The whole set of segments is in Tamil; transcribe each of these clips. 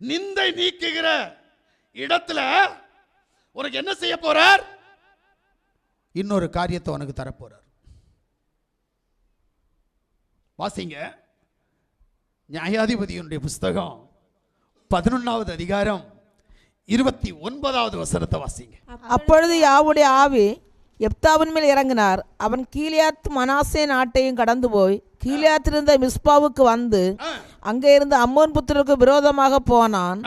நிந்தை நீக்குகிற இடத்துல உனக்கு என்ன செய்ய போறார்? இன்னொரு காரியத்தை உனக்கு தரப்போறார். வாசிங்க. நியாயாதிபதியினுடைய புஸ்தகம் பதினொன்னாவது அதிகாரம் இருபத்தி ஒன்பதாவது வசனத்தை வாசிங்க. அப்பொழுது யாவுடைய ஆவி எப்தாவின் மேல் இறங்கினார். அவன் கீலியாத் மனாசே நாட்டையும் கடந்து போய் கீலியாத்திருந்த மிஸ்பாவுக்கு வந்து அங்கே இருந்த அம்மோன் புத்திரருக்கு விரோதமாக போனான்.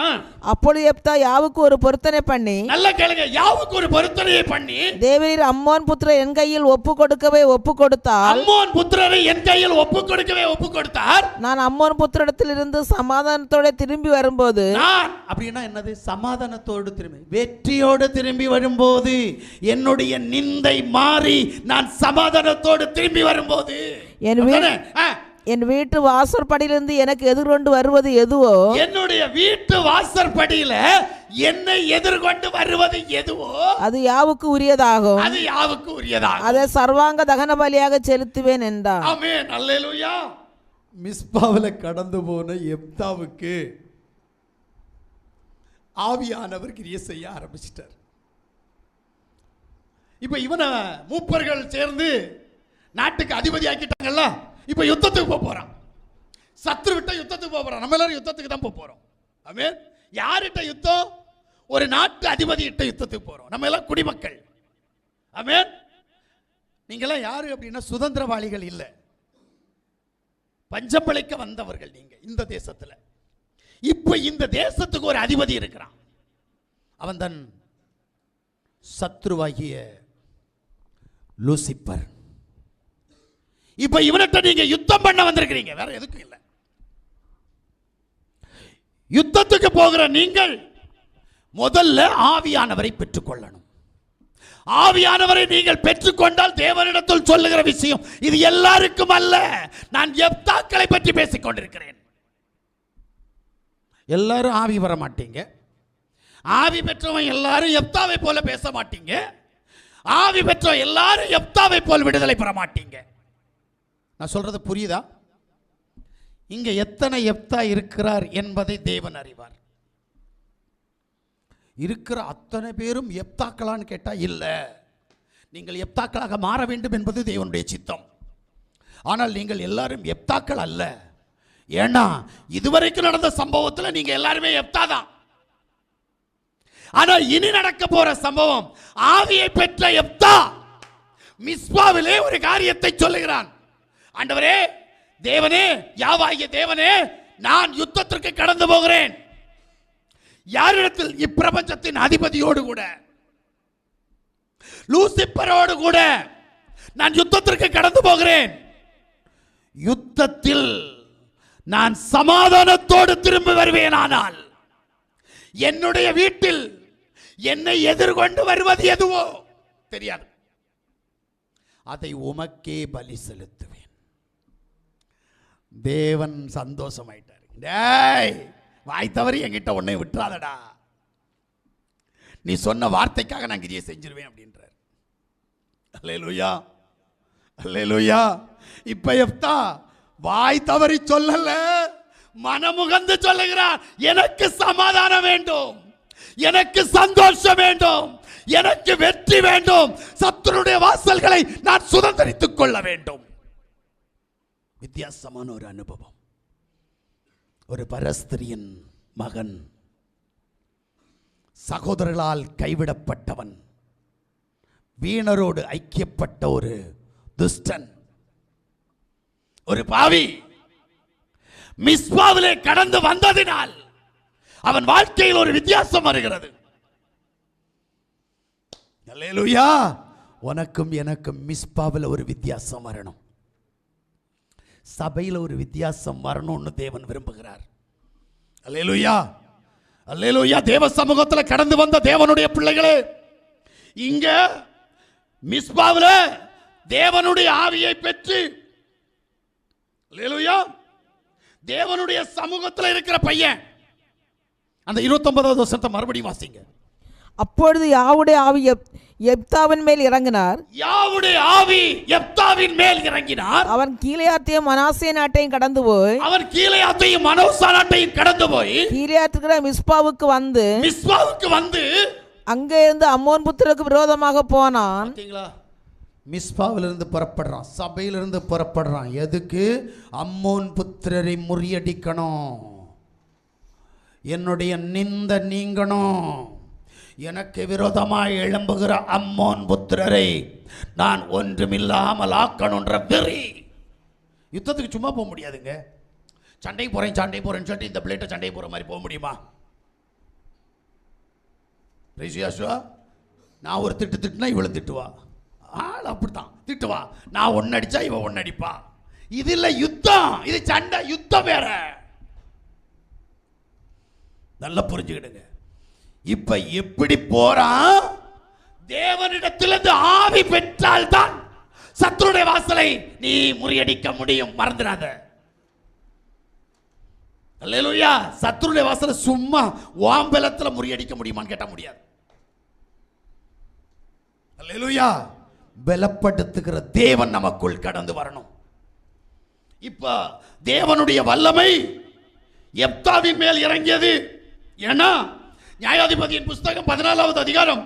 அப்பொழுது எப்தா யாவுக்கு ஒரு பொருத்தனை பண்ணி நல்ல கேளுங்க யாவுக்கு ஒரு பொருத்தனையை பண்ணி தேவரீர் அம்மோன் புத்திரர் என் கையில் ஒப்பு கொடுக்கவே ஒப்பு கொடுத்தால் அம்மோன் புத்திரரை என் கையில் ஒப்பு கொடுக்கவே ஒப்பு கொடுத்தார். நான் அம்மோன் புத்திரிடத்திலிருந்து சமாதானத்தோட திரும்பி வரும்போது அப்படின்னா என்னது? சமாதானத்தோடு திரும்பி வெற்றியோடு திரும்பி வரும்போது என்னுடைய நிந்தை மாறி நான் சமாதானத்தோடு திரும்பி வரும்போது. என் என் வீட்டு வாசற்படியிலிருந்து எனக்கு எதிர்கொண்டு வருவது எதுவோ? என்னுடைய வீட்டு வாசற்படியில என்னை எதிர்கொண்டு வருவது எதுவோ? அது யாவுக்கு உரியதாகும்? அது யாவுக்கு உரியதாக அதை சர்வாங்க தகன பலியாக செலுத்துவேன் என்றான் ஆமென். அல்லேலூயா. மிஸ்பாவில் கடந்து போன எப்தாவுக்கு ஆவியானவர் கிரியை செய்ய ஆரம்பிச்சிட்டார். இப்ப இவனை மூப்பர்கள் சேர்ந்து நாட்டுக்கு அதிபதி ஆக்கிட்டாங்கல்ல? இப்போ யுத்தத்துக்கு போக போறான். சத்ரு விட்ட யுத்தத்துக்கு போக போறான். நம்ம எல்லாரும் யுத்தத்துக்கு தான் போக போறோம். அமீர் யார்கிட்ட யுத்தம்? ஒரு நாட்டு அதிபதி கிட்ட யுத்தத்துக்கு போறோம். நம்ம எல்லாம் குடிமக்கள். ஆமென்? நீங்களாம் யார் அப்படின்னா சுதந்திரவாளிகள் இல்லை. பஞ்சம் பிழைக்க வந்தவர்கள் நீங்க இந்த தேசத்துல. இப்போ இந்த தேசத்துக்கு ஒரு அதிபதி இருக்கிறான். அவன் தன் சத்ருவாகிய லூசிப்பர் இப்ப இவன்கிட்ட நீங்க யுத்தம் பண்ண வந்திருக்கிறீங்க. வேற எதுக்கும் இல்லை. யுத்தத்துக்கு போகிற நீங்கள் முதல்ல ஆவியானவரை பெற்றுக்கொள்ளணும். ஆவியானவரை நீங்கள் பெற்றுக்கொண்டால் தேவனிடத்தில் சொல்லுகிற விஷயம் இது எல்லாருக்கும் அல்ல. நான் எப்தாக்களை பற்றி பேசிக் கொண்டிருக்கிறேன். எல்லாரும் ஆவி வர மாட்டீங்க. ஆவி பெற்றவன் எல்லாரும் எப்தாவை போல பேச மாட்டீங்க. ஆவி பெற்ற எல்லாரும் எப்தாவை போல் விடுதலை பெற மாட்டீங்க. நான் சொல்கிறது புரியுதா? இங்கே எத்தனை எப்தா இருக்கிறார் என்பதை தேவன் அறிவார். இருக்கிற அத்தனை பேரும் எப்தாக்களான்னு கேட்டால் இல்லை. நீங்கள் எப்தாக்களாக மாற வேண்டும் என்பது தேவனுடைய சித்தம். ஆனால் நீங்கள் எல்லாரும் எப்தாக்கள் அல்ல. ஏன்னா இதுவரைக்கும் நடந்த சம்பவத்தில் நீங்கள் எல்லாருமே எப்தா தான். ஆனால் இனி நடக்க போற சம்பவம் ஆவியை பெற்ற எப்தா மிஸ்பாவிலே ஒரு காரியத்தை சொல்லுகிறான். ஆண்டவரே தேவனே யாவாகிய தேவனே நான் யுத்தத்திற்கு கடந்து போகிறேன். யாரிடத்தில் இப்பிரபஞ்சத்தின் அதிபதியோடு கூட லூசிப்பரோடு கூட நான் யுத்தத்திற்கு கடந்து போகிறேன். யுத்தத்தில் நான் சமாதானத்தோடு திரும்பி வருவேனானால் என்னுடைய வீட்டில் என்னை எதிர்கொண்டு வருவது எதுவோ தெரியாது. அதை உமக்கே பலி செலுத்து தேவன் சந்தோஷமாயிட்டார். டேய் வாய் தவறி என்கிட்ட உன்னை விட்டுறாதடா. நீ சொன்ன வார்த்தைக்காக நான் கிரியை செஞ்சிருவேன் அப்படின்றார். அல்லே லூயா அல்லே லூயா இப்ப எப்தா வாய் தவறி சொல்லல மனமுகந்து சொல்லுகிறார் எனக்கு சமாதானம் வேண்டும் எனக்கு சந்தோஷம் வேண்டும் எனக்கு வெற்றி வேண்டும் சத்துருடைய வாசல்களை நான் சுதந்திரித்துக் கொள்ள வேண்டும். வித்தியாசமான ஒரு அனுபவம். ஒரு பரஸ்திரியின் மகன் சகோதரர்களால் கைவிடப்பட்டவன் வீணரோடு ஐக்கியப்பட்ட ஒரு துஷ்டன் ஒரு பாவி. மிஸ்பாவிலே கடந்து வந்ததினால் அவன் வாழ்க்கையில் ஒரு வித்தியாசம் வருகிறது. உனக்கும் எனக்கும் மிஸ்பாவில் ஒரு வித்தியாசம் வரணும். சபையில் ஒரு வித்தியாசம் வரணும்னு தேவன் விரும்புகிறார். அல்லேலுயா. அல்லேலுயா தேவ சமூகத்தில் கடந்து வந்த தேவனுடைய பிள்ளைகளே. இங்க மிஸ்பாவில் தேவனுடைய ஆவியை பெற்று. அல்லேலுயா தேவனுடைய சமூகத்தில் இருக்கிற பையன். அந்த இருபத்தொன்பதாவது வருஷத்தை மறுபடியும் வாசிங்க. அப்பொழுது யாவுடைய ஆவி எப் எப்தாவின் மேல் இறங்கினார். யாவுடைய ஆவி எப்தாவின் மேல் இறங்கினார். அவன் கீழையாத்தையும் மனாசே நாட்டையும் கடந்து போய் அவன் கீழையாத்தையும் மனோசா நாட்டையும் கடந்து போய் கீழையாத்துக்கிற மிஸ்பாவுக்கு வந்து மிஸ்வாவுக்கு வந்து அங்கே இருந்து அம்மோன் புத்திரருக்கு விரோதமாக போனான். மிஸ்பாவிலிருந்து புறப்படுறான் சபையிலிருந்து புறப்படுறான். எதுக்கு? அம்மோன் புத்திரரை முறியடிக்கணும். என்னுடைய நிந்த நீங்கணும். எனக்கு விரோதமாய் எழும்புகிற அம்மோன் புத்திரரை நான் ஒன்றுமில்லாமல் ஆக்கணுன்ற வெறி. யுத்தத்துக்கு சும்மா போக முடியாதுங்க. சண்டை போகிறேன் சண்டை போகிறேன்னு சொல்லிட்டு இந்த பிளேட்டை சண்டை போகிற மாதிரி போக முடியுமா? ரிஷியாசுவா நான் ஒரு திட்டு திட்டுனா இவளை திட்டுவா. ஆள் அப்படித்தான். திட்டுவா. நான் ஒன்னு அடிச்சா இவ ஒன்னு அடிப்பா. இது இல்லை யுத்தம். இது சண்டை. யுத்தம் வேற. நல்லா புரிஞ்சுக்கிடுங்க. இப்ப எப்படி போறான் தேவனிடத்திலிருந்து ஆவி பெற்றால்தான் சத்துருடைய வாசலை நீ முறியடிக்க முடியும். மறந்துடாத. அல்லேலூயா. சத்துருடைய வாசலை சும்மா ஓம்பலத்தில் முறியடிக்க முடியுமான்னு கேட்ட முடியாது. அல்லேலூயா. பலப்படுத்துகிற தேவன் நமக்குள் கடந்து வரணும். இப்ப தேவனுடைய வல்லமை எப்தாவின் மேல் இறங்கியது. ஏன்னா நியாயாதிபதியின் புஸ்தகம் பதினாலாவது அதிகாரம்.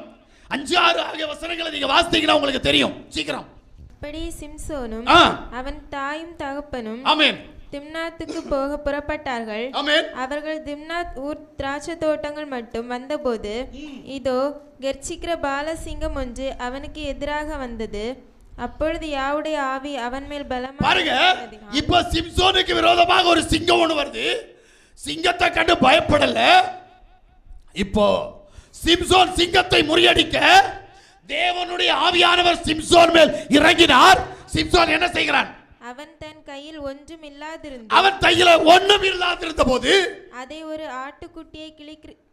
அஞ்சு ஆறு ஆகிய வசனங்களை நீங்க வாசித்தீங்கன்னா உங்களுக்கு தெரியும். சீக்கிரம். அப்படி சிம்சோனும். அவன் தாயும் தகப்பனும் ஆமென். திம்னாத்துக்கு போக புறப்பட்டார்கள். அவர்கள் திம்னாத் ஊர் திராட்சை தோட்டங்கள் மட்டும் வந்தபோது இதோ கெர்ச்சிக்கிற பாலசிங்கம் ஒன்று அவனுக்கு எதிராக வந்தது. அப்பொழுது யாவுடைய ஆவி அவன் மேல் பலமாக பாருங்க இப்ப சிம்சோனுக்கு விரோதமாக ஒரு சிங்கம் ஒண்ணு வருது. சிங்கத்தை கண்டு பயப்படல. இப்போ சிம்சோன் சிங்கத்தை முறியடிக்க தேவனுடைய ஆவியானவர் சிம்சோன் மேல் இறங்கினார். சிம்சோன் என்ன செய்கிறான்? அவன் தன் கையில் ஒன்றும் இல்லாதிருந்து அவன் தையில ஒண்ணும் இல்லாதிருந்த போது அதை ஒரு ஆட்டுக்குட்டியை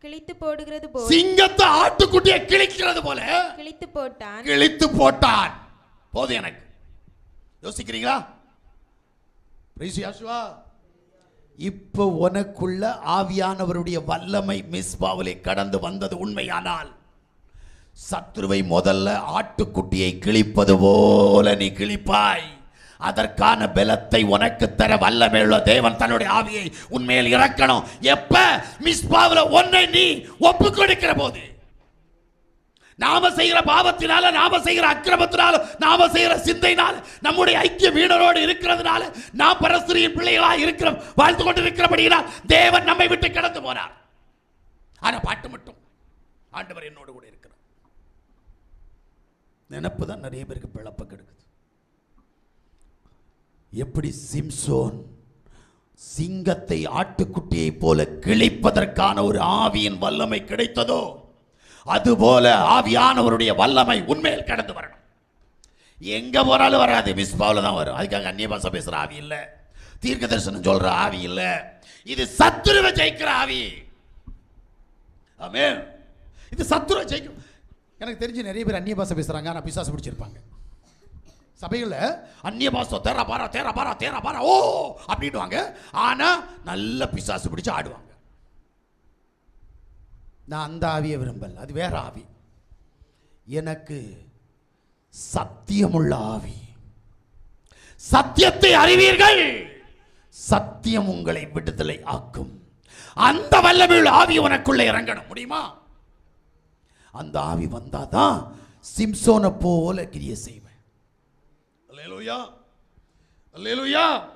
கிழித்து போடுகிறது போல் சிங்கத்தை ஆட்டுக்குட்டியை கிழிக்கிறது போல கிழித்து போட்டான். கிழித்து போட்டான். போது எனக்கு. யோசிக்கிறீங்களா? Praise Yahshua. இப்போ உனக்குள்ள ஆவியானவருடைய வல்லமை மிஸ்பாவிலே கடந்து வந்தது உண்மையானால் சத்ருவை முதல்ல ஆட்டுக்குட்டியை கிழிப்பது போல நீ கிழிப்பாய். அதற்கான பலத்தை உனக்கு தர வல்லமையுள்ள தேவன் தன்னுடைய ஆவியை உண்மையில் இறக்கணும். எப்ப? மிஸ்பாவில் ஒன்றை நீ ஒப்பு கொடுக்கிற போது. நாம செய்கிற பாவத்தினால நாம செய்கிற அக்கிரமத்தினால நாம செய்கிற சிந்தையினால் நம்முடைய ஐக்கிய வீடரோடு இருக்கிறதுனால நாம் பரஸ்திரியின் பிள்ளைகளாக இருக்கிறோம் வாழ்ந்து கொண்டிருக்கிறபடியினால் தேவன் நம்மை விட்டு கடந்து போனார். ஆனால் பாட்டு மட்டும் ஆண்டவர் என்னோடு கூட இருக்கிறார். நினப்பு தான் நிறைய பேருக்கு பிழப்ப கெடுக்குது. எப்படி சிம்சோன் சிங்கத்தை ஆட்டுக்குட்டியை போல கிழிப்பதற்கான ஒரு ஆவியின் வல்லமை கிடைத்ததோ அதுபோல ஆவியானவருடைய வல்லமை உண்மையில் கடந்து வரணும். எங்க போனாலும் வராது. மிஸ்பாவில் தான் வரும். அதுக்காக அந்நிய பாசம் பேசுற ஆவி இல்லை. தீர்க்க தரிசனம் சொல்ற ஆவி இல்லை. இது சத்துருவை ஜெயிக்கிற ஆவி. ஆமே இது சத்துருவை ஜெயிக்கும். எனக்கு தெரிஞ்சு நிறைய பேர் அந்நிய பாசம் பேசுறாங்க. ஆனால் பிசாசு பிடிச்சிருப்பாங்க. சபையில் அந்நிய பாசம் தேரா பாரா தேரா பாரா தேரா பாரா ஓ! அப்படின்வாங்க ஆனால் நல்ல பிசாசு பிடிச்சி ஆடுவாங்க. நான் அந்த ஆவியை விரும்பல. அது வேற ஆவி. எனக்கு சத்தியமுள்ள ஆவி. சத்தியத்தை அறிவீர்கள். சத்தியம் உங்களை விடுதலை ஆக்கும். அந்த வல்லமையுள்ள ஆவி உனக்குள்ள இறங்கணும். முடியுமா? அந்த ஆவி வந்தாதான் சிம்சோனை போல கிரிய செய்வேன். அல்லேலூயா. அல்லேலூயா.